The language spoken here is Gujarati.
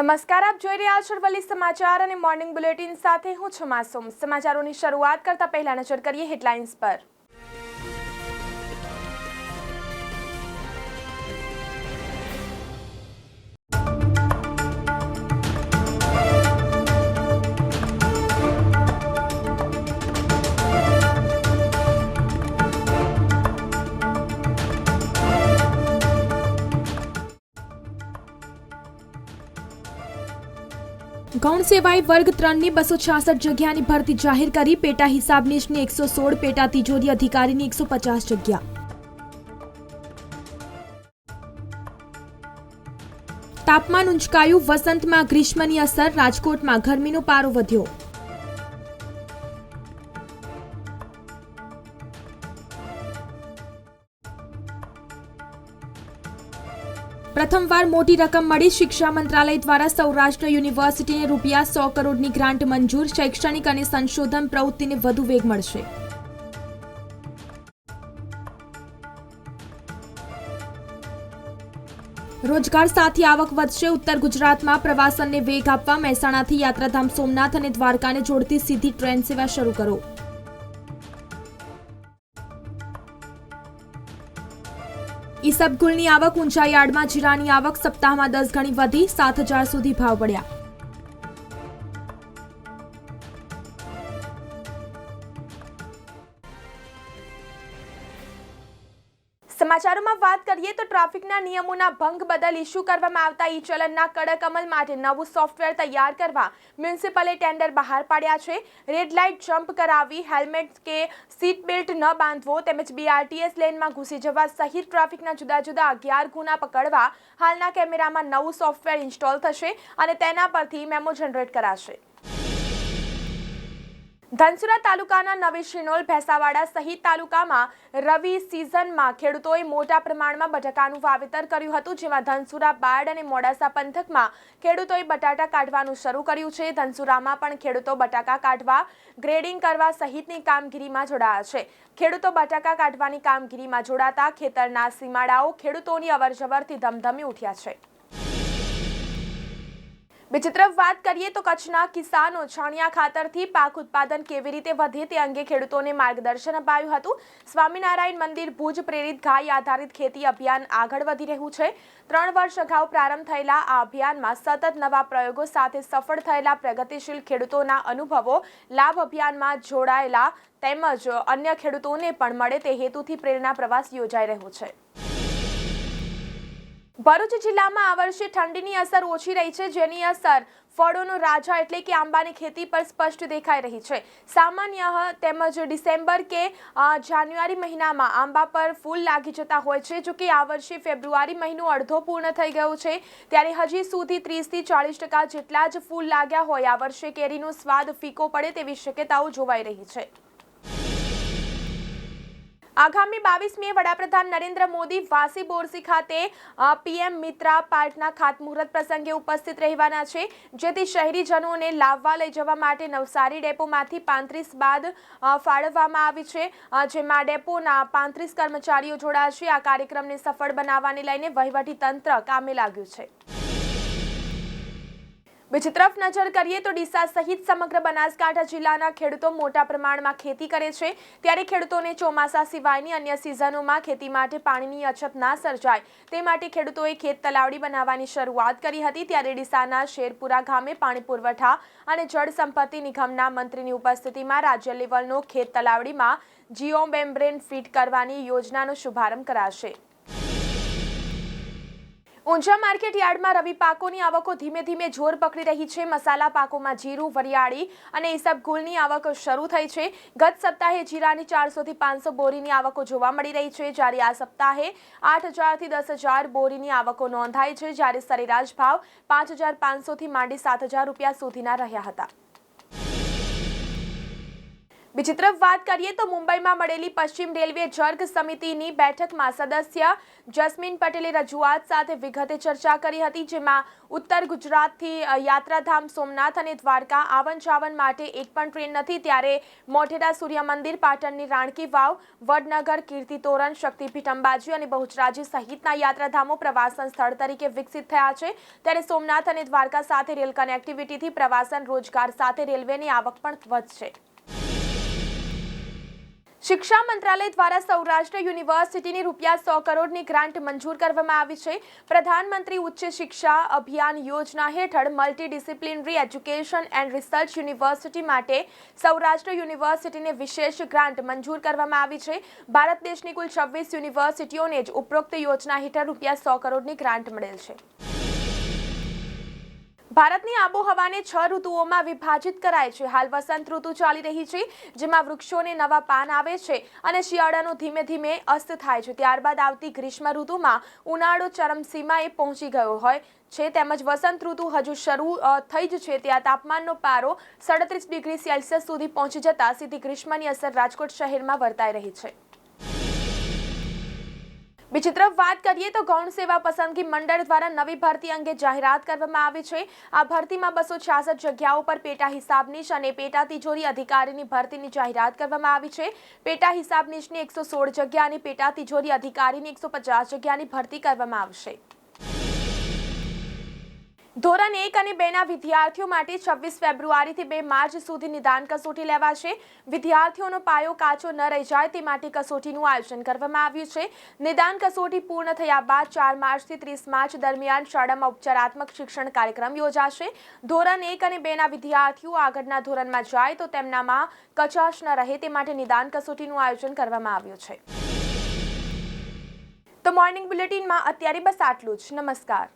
નમસ્કાર, આપ જોઈ રહ્યા છો અરવલ્લી સમાચાર અને મોર્નિંગ બુલેટિન સાથે હું છું માસુમ. સમાચારોની શરૂઆત કરતા પહેલા નજર કરીએ હેડલાઇન્સ પર. ગૌણ સેવાએ વર્ગ ત્રણની બસો છાસઠ જગ્યાની ભરતી જાહેર કરી. પેટા હિસાબનીશની એકસો સોળ, પેટા તિજોરી અધિકારીની એકસો પચાસ જગ્યા. તાપમાન ઉંચકાયું વસંતમાં ગ્રીષ્મની અસર. રાજકોટમાં ગરમીનો પારો વધ્યો. પ્રથમવાર મોટી રકમ મળી શિક્ષા મંત્રાલય દ્વારા સૌરાષ્ટ્ર યુનિવર્સિટીને રૂપિયા સો કરોડની ગ્રાન્ટ મંજૂર. શૈક્ષણિક અને સંશોધન પ્રવૃત્તિને વધુ વેગ મળશે. રોજગાર સાથે આવક વધશે. ઉત્તર ગુજરાતમાં પ્રવાસનને વેગ આપવા મહેસાણાથી યાત્રાધામ સોમનાથ અને દ્વારકાને જોડતી સીધી ટ્રેન સેવા શરૂ કરો. ઈસબગુલની આવક ઊંચા યાર્ડમાં જીરાની આવક સપ્તાહમાં દસ ગણી વધી, સાત હજાર સુધી ભાવ પડ્યા. સમાચારોમાં વાત કરીએ તો ટ્રાફિકના નિયમોના ભંગ બદલ ઇસ્યુ કરવામાં આવતા ઈ ચલનના કડક અમલ માટે નવું સોફ્ટવેર તૈયાર કરવા મ્યુનિસિપલે ટેન્ડર બહાર પાડ્યા છે. રેડ લાઇટ જમ્પ કરાવી હેલ્મેટ કે સીટ બેલ્ટ ન બાંધવો તેમજ બીઆરટીએસ લેનમાં ઘૂસી જવા સહિત ટ્રાફિકના જુદા જુદા અગિયાર ગુના પકડવા હાલના કેમેરામાં નવું સોફ્ટવેર ઇન્સ્ટોલ થશે અને તેના પરથી મેમો જનરેટ કરાશે. ધનસુરા તાલુકાના નવી શિનોલ ભેસાવાડા સહિત તાલુકામાં રવિ સિઝનમાં ખેડૂતોએ મોટા પ્રમાણમાં બટાકાનું વાવેતર કર્યું હતું, જેમાં ધનસુરા બાડ અને મોડાસા પંથકમાં ખેડૂતોએ બટાટા કાઢવાનું શરૂ કર્યું છે. ધનસુરામાં પણ ખેડૂતો બટાકા કાઢવા, ગ્રેડિંગ કરવા સહિતની કામગીરીમાં જોડાયા છે. ખેડૂતો બટાકા કાઢવાની કામગીરીમાં જોડાતા ખેતરના સીમાડાઓ ખેડૂતોની અવરજવરથી ધમધમી ઉઠ્યા છે. બીજી તરફ વાત કરીએ તો કચ્છના કિસાનો છાણિયા ખાતરથી પાક ઉત્પાદન કેવી રીતે વધે તે અંગે ખેડૂતોને માર્ગદર્શન અપાયું હતું. સ્વામિનારાયણ મંદિર ભુજ પ્રેરિત ગાય આધારિત ખેતી અભિયાન આગળ વધી રહ્યું છે. ત્રણ વર્ષ અગાઉ પ્રારંભ થયેલા આ અભિયાનમાં સતત નવા પ્રયોગો સાથે સફળ થયેલા પ્રગતિશીલ ખેડૂતોના અનુભવો લાભ અભિયાનમાં જોડાયેલા તેમજ અન્ય ખેડૂતોને પણ મળે તે હેતુથી પ્રેરણા પ્રવાસ યોજાઈ રહ્યો છે. ભરૂચ જિલ્લામાં આ વર્ષે ઠંડીની અસર ઓછી રહી છે, જેની અસર ફળોનો રાજા એટલે કે આંબાની ખેતી પર સ્પષ્ટ દેખાઈ રહી છે. સામાન્ય તેમજ ડિસેમ્બર કે જાન્યુઆરી મહિનામાં આંબા પર ફૂલ લાગી જતા હોય છે જો કે આ વર્ષે ફેબ્રુઆરી મહિનો અડધો પૂર્ણ થઈ ગયો છે. ત્યારે હજી સુધી ત્રીસથી ચાળીસ ટકા જેટલા જ ફૂલ લાગ્યા હોય આ વર્ષે કેરીનો સ્વાદ ફીકો પડે તેવી શક્યતાઓ જોવાઈ રહી છે. આગામી બાવીસ મે વડાપ્રધાન નરેન્દ્ર મોદી વાસી બોરસી ખાતે પીએમ મિત્રા પાર્કના ખાતમુહૂર્ત પ્રસંગે ઉપસ્થિત રહેવાના છે. જેથી શહેરીજનોને લાવવા લઈ જવા માટે નવસારી ડેપોમાંથી પાંત્રીસ બાદ ફાળવવામાં આવી છે. જેમાં ડેપોના પાંત્રીસ કર્મચારીઓ જોડાશે આ કાર્યક્રમને સફળ બનાવવાને લઈને વહીવટી તંત્ર કામે લાગ્યું છે. બીજી તરફ નજર કરીએ તો ડીસા સહિત સમગ્ર બનાસકાંઠા જિલ્લાના ખેડૂતો મોટા પ્રમાણમાં ખેતી કરે છે. ત્યારે ખેડૂતોને ચોમાસા સિવાયની અન્ય સિઝનોમાં ખેતી માટે પાણીની અછત ના સર્જાય. તે માટે ખેડૂતોએ ખેત તલાવડી બનાવવાની શરૂઆત કરી હતી. ત્યારે ડીસાના શેરપુરા ગામે પાણી પુરવઠા અને જળ સંપત્તિ નિગમના મંત્રીની ઉપસ્થિતિમાં રાજ્ય લેવલનો ખેત તલાવડીમાં જીઓ મેમ્બ્રેન ફિટ કરવાની યોજનાનો શુભારંભ કરાશે. ઊંઝા માર્કેટ યાર્ડમાં રવિ પાકોની આવકો ધીમે ધીમે જોર પકડી રહી છે. મસાલા પાકોમાં જીરું, વરિયાળી અને ઈસબગુલની આવક શરૂ થઈ છે. ગત સપ્તાહે જીરાની ચારસોથી પાંચસો બોરીની આવકો જોવા મળી રહી છે. જ્યારે આ સપ્તાહે આઠ હજારથી દસ હજાર બોરીની આવકો નોંધાઈ છે. જ્યારે સરેરાશ ભાવ પાંચ હજાર પાંચસોથી માંડી સાત હજાર રૂપિયા સુધીના રહ્યા હતા. બીજી તરફ વાત કરીએ તો મુંબઈમાં મળેલી પશ્ચિમ રેલવે જર્ગ સમિતિની બેઠકમાં સદસ્ય જસ્મીન પટેલે રજૂઆત સાથે વિગતે ચર્ચા કરી હતી, જેમાં ઉત્તર ગુજરાતથી યાત્રાધામ સોમનાથ અને દ્વારકા આવન જાવન માટે એક પણ ટ્રેન નથી. ત્યારે મોઢેરા સૂર્ય મંદિર પાટણની રાણકી વાવ, વડનગર, કીર્તિ તોરણ, શક્તિપીઠ અંબાજી અને બહુચરાજી સહિતના યાત્રાધામો પ્રવાસન સ્થળ તરીકે વિકસિત થયા છે. ત્યારે સોમનાથ અને દ્વારકા સાથે રેલ કનેક્ટિવિટીથી પ્રવાસન રોજગાર સાથે રેલવેની આવક પણ વધશે. શિક્ષા મંત્રાલય દ્વારા સૌરાષ્ટ્ર યુનિવર્સિટીની રૂપિયા સો કરોડની ગ્રાન્ટ મંજૂર કરવામાં આવી છે. પ્રધાનમંત્રી ઉચ્ચ શિક્ષા અભિયાન યોજના હેઠળ multi disciplinary education and research university માટે સૌરાષ્ટ્ર યુનિવર્સિટીને વિશેષ ગ્રાન્ટ મંજૂર કરવામાં આવી છે. ભારત દેશની કુલ છવ્વીસ યુનિવર્સિટીઓને જ ઉપરોક્ત યોજના હેઠળ રૂપિયા સો કરોડની ગ્રાન્ટ મળેલ છે. ભારતની આબોહવાને છ ઋતુઓમાં વિભાજિત કરાય છે. હાલ વસંત ઋતુ ચાલી રહી છે, જેમાં વૃક્ષોને નવા પાન આવે છે અને શિયાળાનું ધીમે ધીમે અસ્ત થાય છે. ત્યારબાદ આવતી ગ્રીષ્મ ઋતુમાં ઉનાળો ચરમસીમાએ પહોંચી ગયો હોય છે. તેમજ વસંત ઋતુ હજુ શરૂ થઈ જ છે. ત્યાં તાપમાનનો પારો સડત્રીસ ડિગ્રી સેલ્સિયસ સુધી પહોંચી જતાં સીધી ગ્રીષ્મની અસર રાજકોટ શહેરમાં વર્તાઈ રહી છે. બીજી તરફ વાત કરીએ તો ગૌણ સેવા પસંદગી મંડળ દ્વારા નવી ભરતી અંગે જાહેરાત કરવામાં આવી છે. આ ભરતીમાં બસો છાસઠ જગ્યાઓ પર પેટા હિસાબનીશ અને પેટા તિજોરી અધિકારીની ભરતીની જાહેરાત કરવામાં આવી છે. પેટા હિસાબનીશની એકસો સોળ જગ્યા અને પેટા તિજોરી અધિકારીની એકસો પચાસ જગ્યાની ભરતી કરવામાં આવશે. ધોરણ એક અને બેના વિદ્યાર્થીઓ માટે છવ્વીસ ફેબ્રુઆરીથી બે માર્ચ સુધી નિદાન કસોટી લેવાશે. વિદ્યાર્થીઓનો પાયો કાચો ન રહી જાય તે માટે કસોટીનું આયોજન કરવામાં આવ્યું છે. નિદાન કસોટી પૂર્ણ થયા બાદ ચાર માર્ચથી ત્રીસ માર્ચ દરમિયાન શાળામાં ઉપચારાત્મક શિક્ષણ કાર્યક્રમ યોજાશે. ધોરણ એક અને બેના વિદ્યાર્થીઓ આગળના ધોરણમાં જાય તો તેમનામાં કચાશ ન રહે તે માટે નિદાન કસોટીનું આયોજન કરવામાં આવ્યું છે. તો મોર્નિંગ બુલેટિનમાં અત્યારે બસ આટલું જ. નમસ્કાર.